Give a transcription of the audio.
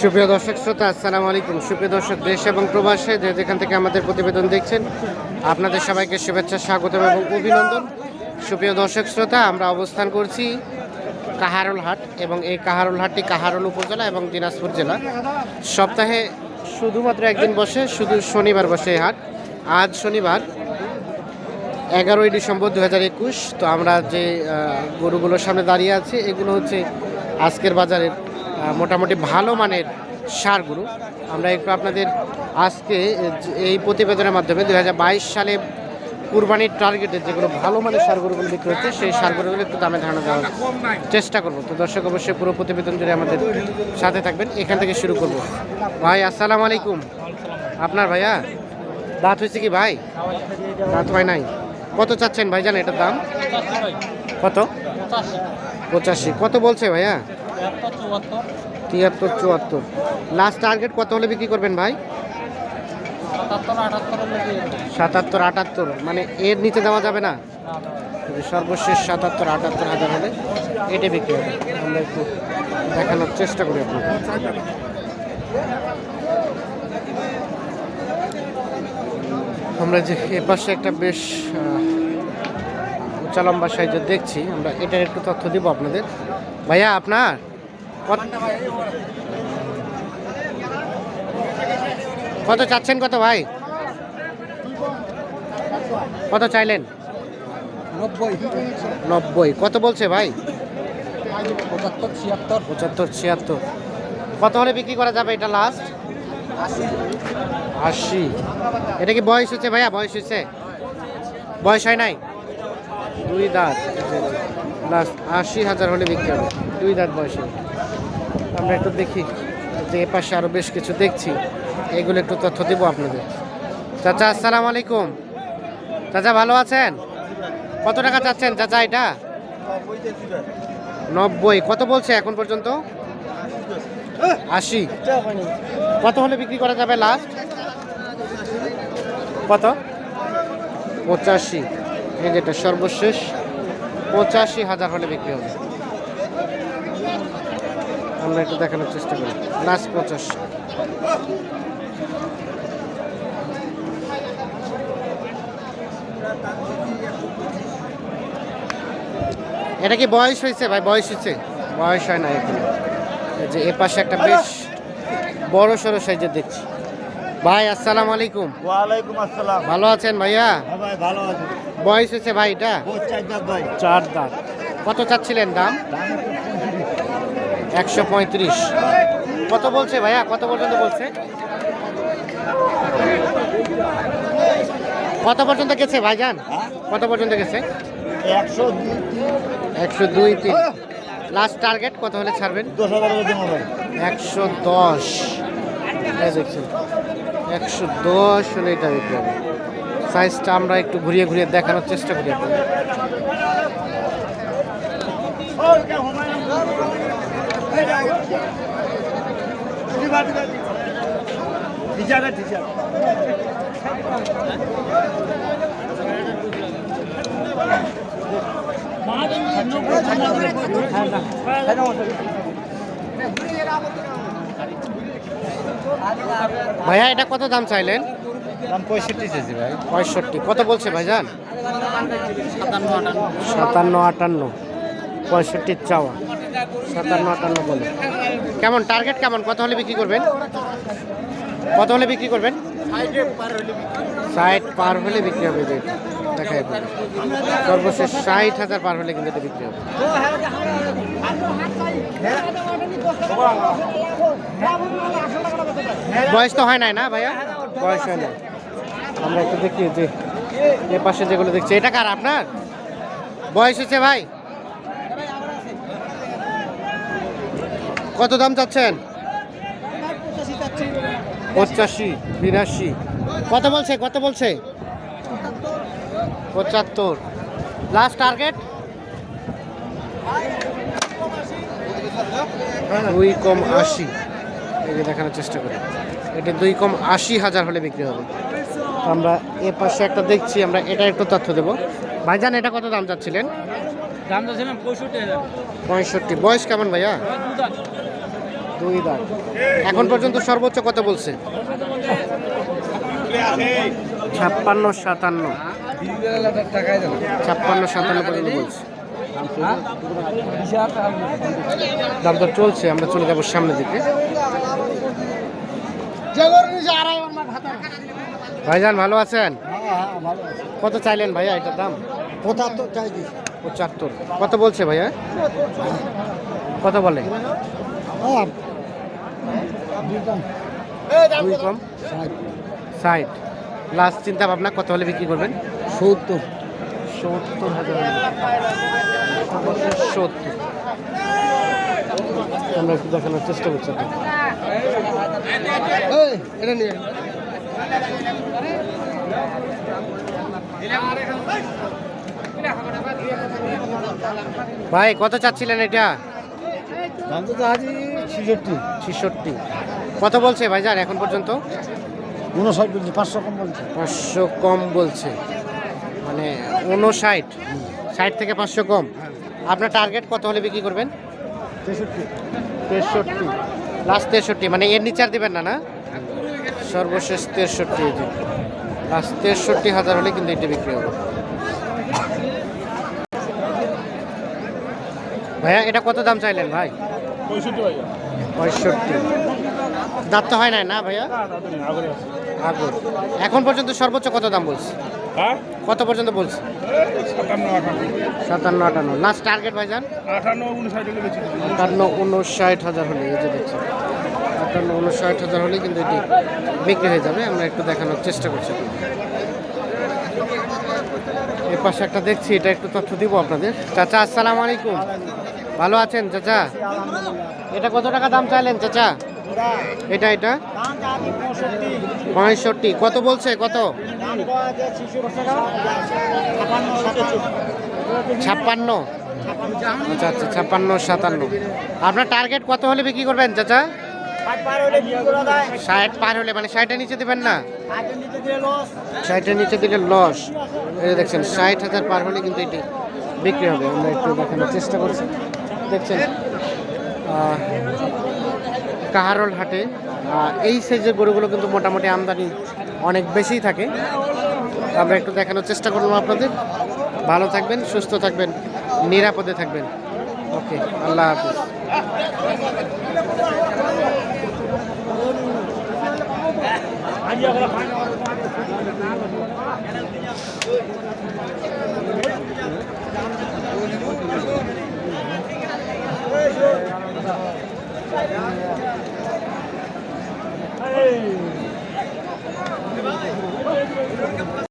সুপ্রিয় দর্শক শ্রোতা, আসসালামু আলাইকুম। সুপ্রিয় দর্শক, দেশ এবং প্রবাসে যে যেখান থেকে আমাদের প্রতিবেদন দেখছেন, আপনাদের সবাইকে শুভেচ্ছা স্বাগত এবং অভিনন্দন। সুপ্রিয় দর্শক শ্রোতা, আমরা অবস্থান করছি কাহারুল হাট এবং এই কাহারুল হাটটি কাহারুল উপজেলা এবং দিনাজপুর জেলা। সপ্তাহে শুধুমাত্র একদিন বসে, শুধু শনিবার বসে এই হাট। আজ শনিবার, এগারোই ডিসেম্বর দু হাজার একুশ। তো আমরা যে গরুগুলোর সামনে দাঁড়িয়ে আছি, এগুলো হচ্ছে আজকের বাজারের মোটামুটি ভালো মানের সারগুলো। আমরা একটু আপনাদের আজকে এই প্রতিবেদনের মাধ্যমে দু হাজার বাইশ সালে কুরবানির টার্গেটে যেগুলো ভালো মানের সার গরুগুলো বিক্রি হচ্ছে সেই সার গরুগুলো একটু দামে ধারণা দেওয়ার চেষ্টা করব। তো দর্শক অবশ্যই পুরো প্রতিবেদন জুড়ে আমাদের সাথে থাকবেন। এখান থেকে শুরু করব। ভাই আসসালামু আলাইকুম। আপনার ভাইয়া? দাঁত হয়েছে কি ভাই? দাঁত হয় নাই। কত চাচ্ছেন ভাই ভাইজান এটার দাম? কত? পঁচাশি। কত বলছে ভাইয়া? তিয়াত্তর চুয়াত্তর। লাস্ট টার্গেট কত হলে বিক্রি করবেন ভাই? সাতাত্তর আটাত্তর মানে এর নিচে দেওয়া যাবে না? সর্বশেষ সাতাত্তর আটাত্তর হাজার হলে এটা বিক্রি হবে। আমরা একটু দেখানোর চেষ্টা করি আপনাকে। আমরা যে এ পাশে একটা বেশ আহ, উঁচা লম্বা সাইজের দেখছি আমরা এটার একটু তথ্য দিব আপনাদের। ভাইয়া আপনার? কত- চাচ্ছেন কত ভাই? কত চাইলেন? নব্বই। কত বলছে ভাই? পঁচাত্তর ছিয়াত্তর। পঁচাত্তর ছিয়াত্তর। কত হলে বিক্রি করা যাবে এটা লাস্ট আশি। আশি। এটা কি বয়স হচ্ছে ভাইয়া? বয়স হচ্ছে বয়স হয় নাই? দুই দাঁত। লাস্ট আশি হাজার হলে বিক্রি হবে। দুই দাঁত বয়সে। আমরা একটু দেখি যে এ পাশে আরও বেশ কিছু দেখছি। এগুলো একটু তথ্য দেবো আপনাদের। চাচা, আসসালামু আলাইকুম। চাচা, ভালো আছেন? কত টাকা চাচ্ছেন চাচা এটা? নব্বই। কত বলছে এখন পর্যন্ত? আশি। কত হলে বিক্রি করা যাবে লাস্ট কত? পঁচাশি। এই যেটা সর্বশেষ, পঁচাশি হাজার হলে বিক্রি হবে। আমরা একটু দেখানোর চেষ্টা করি। লাস্ট পঁচাশি। এটা কি বয়স হয়েছে ভাই? বয়স হয়েছে? বয়স হয় না এখানে। যে এ পাশে একটা বেশ বড় সড়ো সাইজের দেখছি। ভাই আসসালামু আলাইকুম। ওয়ালাইকুম আসসালাম। ভালো আছেন ভাইয়া? হ্যাঁ ভাই ভালো আছে। বয়স হয়েছে ভাই এটা? চার দাঁত কত চাচ্ছিলেন দাম? একশো পঁয়ত্রিশ। কত বলছে ভাইয়া? কত পর্যন্ত বলছে? কত পর্যন্ত গেছে ভাই ভাইজান কত পর্যন্ত গেছে? একশো দুই তিন। একশো দুই তিন। লাস্ট টার্গেট কত হলে ছাড়বেন? একশো দশ। দেখছেন। একশো দশ হলে এটা বিক্রি হবে। সাইজটা আমরা একটু ঘুরিয়ে ঘুরিয়ে দেখানোর চেষ্টা করি আপনাদের। টিচারে টিচার ভাইয়া এটা কত দাম চাইলেন? দাম পঁয়ষট্টি চেয়েছি ভাই। পঁয়ষট্টি। কত বলছে ভাইজান? সাতান্ন আটান্ন। পঁয়ষট্টির চাওয়া। সাতান্ন আটান্ন বলে। কেমন টার্গেট কেমন? কত হলে বিক্রি করবেন? কত হলে বিক্রি করবেন? ষাট পার হলে বিক্রি হবে যে। দেখাই সর্বশেষ ষাট হাজার পার হলে কিন্তু এটা বিক্রি হবে। বয়স তো হয় নাই না ভাইয়া? বয়স হয় না আমরা একটু দেখি যে, এ পাশে যেগুলো দেখছি, এটা কার আপনার? বয়স হচ্ছে ভাই? কত দাম চাচ্ছেন? পঁচাশি, বিরাশি। কত বলছে কত বলছে? পঁচাত্তর। লাস্ট টার্গেট দুই কম আশি। এই দেখানোর চেষ্টা করি। এটা দুই কম আশি হাজার হলে বিক্রি হবে। আমরা এ পাশে একটা দেখছি আমরা এটা একটু তথ্য দেবো। ভাইজান এটা কত দাম চাচ্ছিলেন দাম চাচ্ছিলাম পঁয়ষট্টি হাজার। পঁয়ষট্টি। বয়স কেমন ভাইয়া? দুই দাঁত। এখন পর্যন্ত সর্বোচ্চ কত বলছে? ছাপ্পান্ন সাতান্ন। ছাপ্পান্ন সাতান্ন পর্যন্ত বলছে। দাম তো চলছে আমরা চলে যাব সামনের দিকে। ভাইজান ভালো আছেন? হ্যাঁ আছে। কত চাইলেন ভাইয়া এটার দাম? পঁচাত্তর চাই দিস পঁচাত্তর। কত বলছে ভাইয়া? কত বলে? হ্যাঁ। দুই কম। ষাট। লাস্ট চিন্তা ভাবনা কত হলে বিক্রি করবেন? সত্তর। সত্তর হাজার। সত্তর। আমরা একটু দেখানোর চেষ্টা করছি। এটা নিয়ে ভাই কত চাচ্ছিলেন এটা? দাম তো আজই ছেষট্টি। ছেষট্টি। কত বলছে ভাই ভাইজান এখন পর্যন্ত? উনষাট বলছি পাঁচশো কম বলছে। পাঁচশো কম বলছে। মানে উনষাট ষাট থেকে পাঁচশো কম। আপনার টার্গেট কত হলে বিক্রি করবেন? তেষট্টি। তেষট্টি। লাস্ট তেষট্টি মানে এর নিচে আর দেবেন না না? সর্বশেষ তেষট্টি লাস্ট তেষট্টি হাজার হলে কিন্তু এটা বিক্রি হবে। ভাইয়া এটা কত দাম চাইলেন ভাই? পঁয়ষট্টি দাঁত তো হয় নাই না ভাইয়া? এখন পর্যন্ত সর্বোচ্চ কত দাম বলছে? হ্যাঁ? কত পর্যন্ত বলছে? সাতান্ন আটান্ন। লাস্ট টার্গেট ভাইজান? উনষাট হলে আটান্ন উনষাট হাজার হলে এই যে দেখছি আটান্ন উনষাট হাজার হলে কিন্তু এটি বিক্রি হয়ে যাবে। আমরা একটু দেখানোর চেষ্টা করছি। এর পাশে একটা দেখছি এটা একটু তথ্য দিব আপনাদের। চাচা আসসালামু আলাইকুম। ভালো আছেন চাচা? এটা কত টাকা দাম চাইলেন চাচা? এটা এটা? পঁয়ষট্টি। কত বলছে, কত? ছাপ্পান্ন। আচ্ছা আচ্ছা ছাপ্পান্ন, সাতান্ন। আপনার টার্গেট কত হলে বিক্রি করবেন, চাচা? ষাট পার হলে মানে ষাটের নিচে দেবেন না? ষাটের নিচে দিলে লস। এই দেখছেন, ষাট হাজার পার হলে কিন্তু এটি বিক্রি হবে। আমরা একটু দেখানোর চেষ্টা করছি। দেখছেন কাহারল হাটে এই সাইজের গরুগুলো কিন্তু মোটামুটি আমদানি অনেক বেশিই থাকে। আমরা একটু দেখানোর চেষ্টা করলাম আপনাদের। ভালো থাকবেন, সুস্থ থাকবেন, নিরাপদে থাকবেন। ওকে, আল্লাহ হাফিজ।